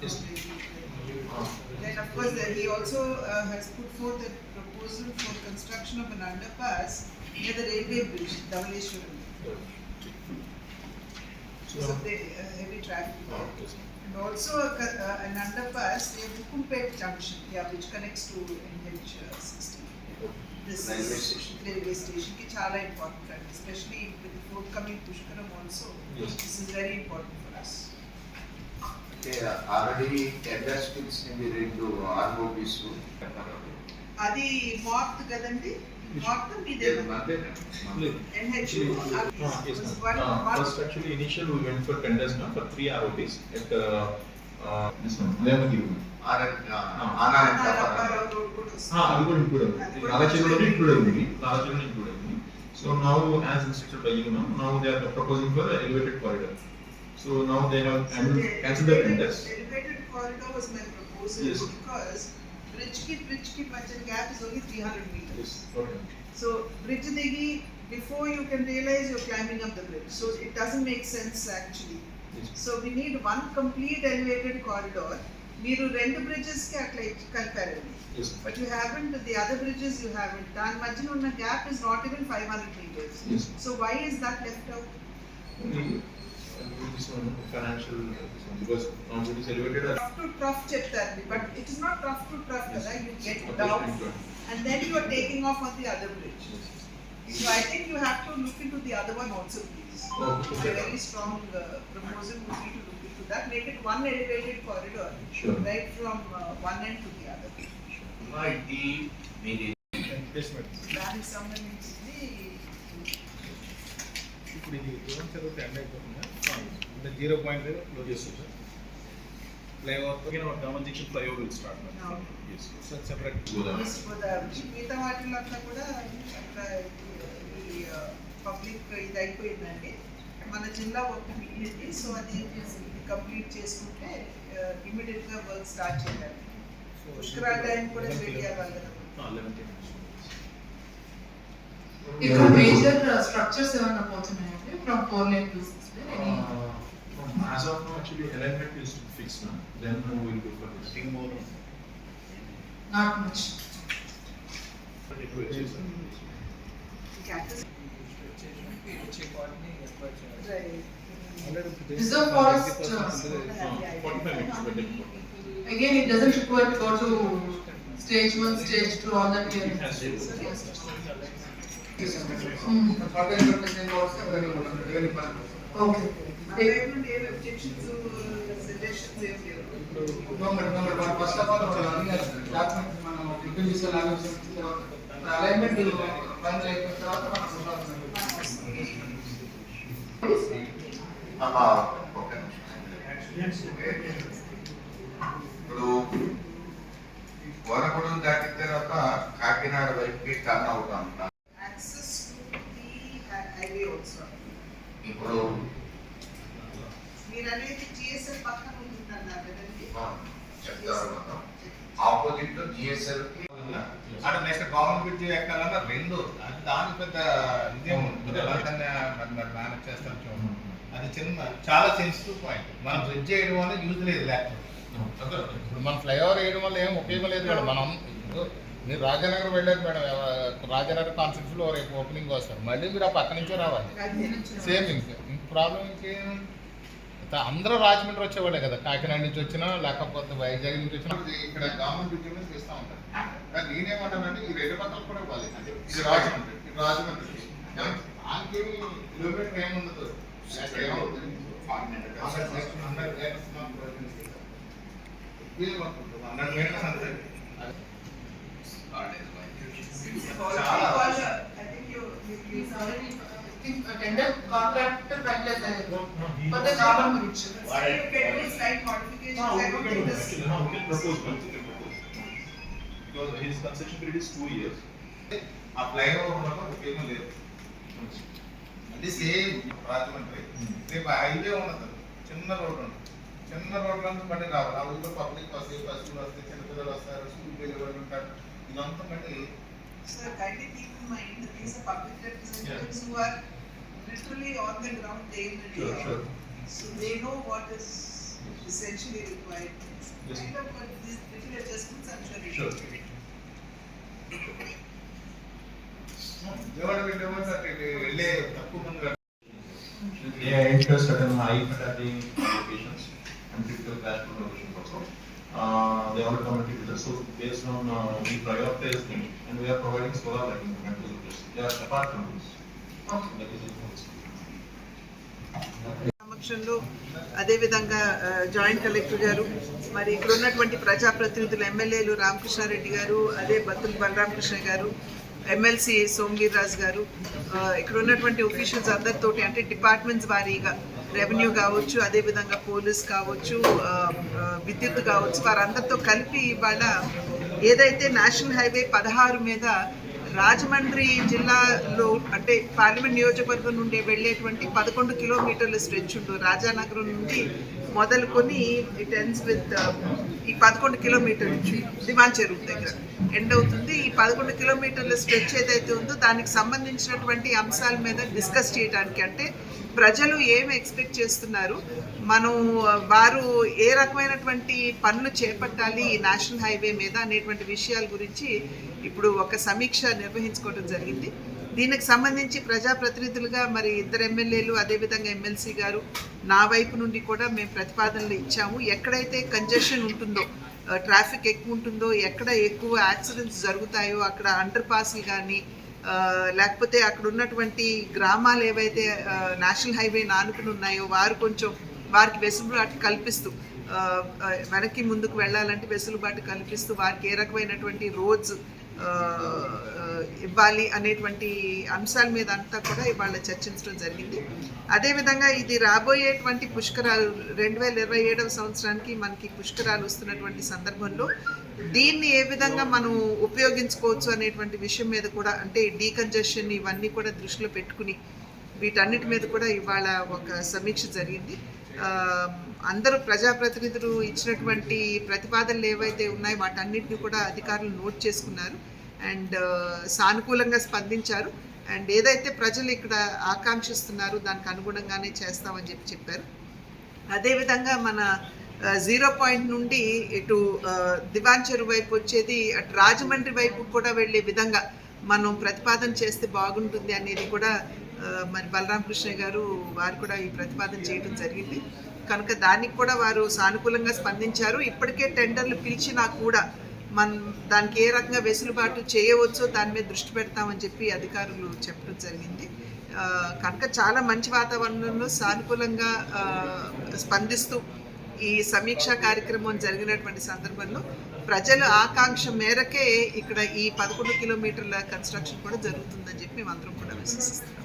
Yes. Then of course, uh, he also uh, has put forth a proposal for construction of an underpass near the railway bridge, Dhavaleshwaram. So So, they, uh, heavy traffic oh, yes. And also a uh, an underpass near Bukumpet junction, yeah, which connects to NH uh, sixteen. This Railway is station. railway station ki చాలా important especially with the forthcoming Pushkaram also. Yes. This is very important for us. Already tenders పిలిచినవి రెండు ROBs అది mark కదండి mark Ah. Uh, actually, initial we went for tenders now for three ROBs at, uh, uh, this one, Lemagiri. ఆనంద Ah, అది కూడా are proposing for a elevated corridor. So now they have cancelled the tenders. Elevated corridor was my proposal Yes. because bridge ki bridge ki machine gap is only three hundred meters. Yes, okay. So bridge digi, before you can realize you're climbing up the bridge, so it doesn't make sense actually. Yes. So we need one complete elevated corridor. మీరు రెండు bridges కి అట్లా ఇచ్చి కలిపారండి Yes. But you haven't the other bridges you haven't దాని మధ్యన ఉన్న gap is not even five hundred metres Yes. So why is that left out Only, uh, this one financial because not really celebrated as to rough chetanandi but it is not rough to rough yes. you get down and then you are taking off on the other bridge yes. so i think you have to look into the other one also please okay. a very strong uh, proposal would be to look into that make it one elevated corridor sure. right from uh, one end to the other sure. my team made it that is someone in the ఇది దూరం చదువుతే end అయిపోతుందా? అంటే zero point close చేస్తుంది? Flyover. Separate Godavari మిగతా వాటిలో అంతా కూడా అట్లా ఈ పబ్లిక్ ఇది అయిపోయిందండి మన జిల్లా ఒకటి మిగిలింది సో అది కంప్లీట్ చేసుకుంటే ఇమీడియట్గా వర్క్ స్టార్ట్ చేయాలి. పుష్కరాల టైం కూడా రెడీ అవ్వాలి కదా. 11 kilometers. ఇక్కడ మేజర్ స్ట్రక్చర్స్ ఏమైనా from to 6 Uh, As of now, actually, element is fixed, now. then we will go for this. Nothing more. Not much. Right. Reserve forest, uh, Uh, Forty-five minutes, but then. Again, it doesn't require to go to stage one, stage two, all that. Yes. Okay first of all document మనం review alignment final అయిపోయిన తర్వాత ఇప్పుడు వరకుడు దాటిన తర్వాత కాకినాడ వైపుకి turn అవుతాం access to the highway also ఇప్పుడు మీరు అనేది జిఎస్ఎల్ పక్కన ఉంటున్నారు కదండి ఆ, చెప్తారు మొత్తం ఆపోజిట్లో జిఎస్ఎల్ అంటే నెక్స్ట్ గవర్నమెంట్ బ్రిడ్జ్ ఎక్కాలన్నా రెండు. అది దాని పెద్ద ఇదే ఉంటుంది. మేనేజ్ చేస్తాం చూడండి అది చిన్న చాలా సెన్సిటివ్ పాయింట్ మనం బ్రిడ్జ్ చేయడం వల్ల యూజ్ లేదు లేకపోతే ఇప్పుడు మనం ఫ్లైఓవర్ వేయడం వల్ల ఏం ఉపయోగం లేదు మేడం మనం మీరు రాజానగర్ వెళ్ళారు మేడం. రాజానగర్ కాన్సెప్ట్స్లో రేపు ఓపెనింగ్ వస్తారు. మళ్ళీ మీరు ఆ పక్క నుంచే రావాలి. సేమ్ ఇంక ప్రాబ్లం ఇంకేం అందరూ రాజమండ్రి వచ్చేవాళ్ళే కదా. కాకినాడ నుంచి వచ్చినా లేకపోతే వైజాగ్ నుంచి వచ్చినా. ఇక్కడ గవర్నమెంట్ మీద తీస్తూ ఉంటారు. కానీ నేనేమంటానంటే ఈ రెండు పక్కలు కూడా ఇవ్వాలి. ఇది రాజమండ్రి ఇది రాజమండ్రి. దానికి కిలోమీటర్ ఏముండదు ఏమవుతుంది? Hundred hundred metres. హండ్రెడ్ అంతే. అయ్యారు for the normal bridge So you can do slight modifications, No, I we don't can, think this. actually, no, we can propose one, we can propose. Because his concession period is two years. ఆ flyover వల్ల ఉపయోగం లేదు అది same Rajahmundry రేపు highway ఉండదు చిన్న road ఉంది చిన్న రోడ్ నుంచి బండి రావాలి ఆ ఊళ్ళో పబ్లిక్ వస్తాయి బస్సులు వస్తాయి చిన్నపిల్లలు వస్తారు స్కూల్కి వెళ్ళే వాళ్ళు ఉంటారు ఇదంతా బండి Sir, kindly keep in mind that these are public representatives who are literally on the ground day in the day sure, out. Sure. So they know what is essentially required. Yes. Kind of but these little adjustments I'm sure sure. Uh, they are into certain high fatty locations and critical classroom locations also. Uh, they all come together. So based on uh, we prioritize thing and we are providing solar lighting. They are apart from this. సమక్షంలో అదేవిధంగా joint collector గారు మరి ఇక్కడ ఉన్నటువంటి ప్రజాప్రతినిధులు ఎమ్మెల్యేలు రామకృష్ణారెడ్డి గారు అదే బత్తుల బలరామకృష్ణ గారు ఎమ్మెల్సీ సోమగిరి రాజు గారు ఇక్కడ ఉన్నటువంటి ఒఫీషియల్స్ అందరితోటి అంటే డిపార్ట్మెంట్స్ వారీగా రెవెన్యూ కావచ్చు అదేవిధంగా పోలీస్ కావచ్చు విద్యుత్ కావచ్చు వారందరితో కలిపి ఇవాళ ఏదైతే నేషనల్ హైవే పదహారు మీద రాజమండ్రి జిల్లాలో అంటే పార్లమెంట్ నియోజకవర్గం నుండి వెళ్ళేటువంటి పదకొండు కిలోమీటర్ల స్ట్రెచ్ ఉండు రాజానగరం నుండి మొదలుకొని ఇట్ ఎండ్స్ విత్ uh, ఈ పదకొండు కిలోమీటర్లు దివాన్ చెరువు దగ్గర ఎండ్ అవుతుంది. ఈ పదకొండు కిలోమీటర్ల స్ట్రెచ్ ఏదైతే ఉందో దానికి సంబంధించినటువంటి అంశాల మీద డిస్కస్ చేయడానికి అంటే ప్రజలు ఏం ఎక్స్పెక్ట్ చేస్తున్నారు? మనం uh, వారు ఏ రకమైనటువంటి పనులు చేపట్టాలి? ఈ నేషనల్ హైవే మీద అనేటువంటి విషయాల గురించి ఇప్పుడు ఒక సమీక్ష నిర్వహించుకోవడం జరిగింది. దీనికి సంబంధించి ప్రజాప్రతినిధులుగా మరి ఇద్దరు ఎమ్మెల్యేలు అదేవిధంగా ఎమ్మెల్సీ గారు నా వైపు నుండి కూడా మేము ప్రతిపాదనలు ఇచ్చాము. ఎక్కడైతే కంజెషన్ ఉంటుందో ట్రాఫిక్ ఎక్కువ ఉంటుందో ఎక్కడ ఎక్కువ యాక్సిడెంట్స్ జరుగుతాయో అక్కడ అండర్ పాస్లు కానీ లేకపోతే అక్కడ ఉన్నటువంటి గ్రామాలు ఏవైతే నేషనల్ హైవే నానుకుని ఉన్నాయో వారు కొంచెం వారికి వెసులుబాటు కల్పిస్తూ వెనక్కి ముందుకు వెళ్ళాలంటే వెసులుబాటు కల్పిస్తూ వారికి ఏ రకమైనటువంటి రోడ్స్ ఇవ్వాలి అనేటువంటి అంశాల మీద అంతా కూడా ఇవాళ చర్చించడం జరిగింది. అదేవిధంగా ఇది రాబోయేటువంటి పుష్కరాలు రెండు వేల ఇరవై ఏడవ సంవత్సరానికి మనకి పుష్కరాలు వస్తున్నటువంటి సందర్భంలో దీన్ని ఏ విధంగా మనం ఉపయోగించుకోవచ్చు అనేటువంటి విషయం మీద కూడా అంటే డీకంజెషన్ ఇవన్నీ కూడా దృష్టిలో పెట్టుకుని వీటన్నిటి మీద కూడా ఇవాళ ఒక సమీక్ష జరిగింది. అందరూ ప్రజాప్రతినిధులు ఇచ్చినటువంటి ప్రతిపాదనలు ఏవైతే ఉన్నాయో వాటన్నిటిని కూడా అధికారులు నోట్ చేసుకున్నారు. అండ్ సానుకూలంగా స్పందించారు. అండ్ ఏదైతే ప్రజలు ఇక్కడ ఆకాంక్షిస్తున్నారో దానికి అనుగుణంగానే చేస్తామని చెప్పి చెప్పారు. అదేవిధంగా మన జీరో పాయింట్ నుండి ఇటు ఆ, వైపు వచ్చేది అటు రాజమండ్రి వైపు కూడా వెళ్ళే విధంగా మనం ప్రతిపాదన చేస్తే బాగుంటుంది అనేది కూడా మరి బలరామకృష్ణ గారు వారు కూడా ఈ ప్రతిపాదన చేయడం జరిగింది. కనుక దానికి కూడా వారు సానుకూలంగా స్పందించారు. ఇప్పటికే టెండర్లు పిలిచినా కూడా మన దానికి ఏ రకంగా వెసులుబాటు చేయవచ్చో దాని మీద దృష్టి పెడతామని చెప్పి అధికారులు చెప్పడం జరిగింది. కనుక చాలా మంచి వాతావరణంలో సానుకూలంగా స్పందిస్తూ ఈ సమీక్షా కార్యక్రమం జరిగినటువంటి సందర్భంలో ప్రజల ఆకాంక్ష మేరకే ఇక్కడ ఈ పదకొండు కిలోమీటర్ల కన్స్ట్రక్షన్ కూడా జరుగుతుందని చెప్పి మేమందరం కూడా విశ్వసిస్తున్నాం.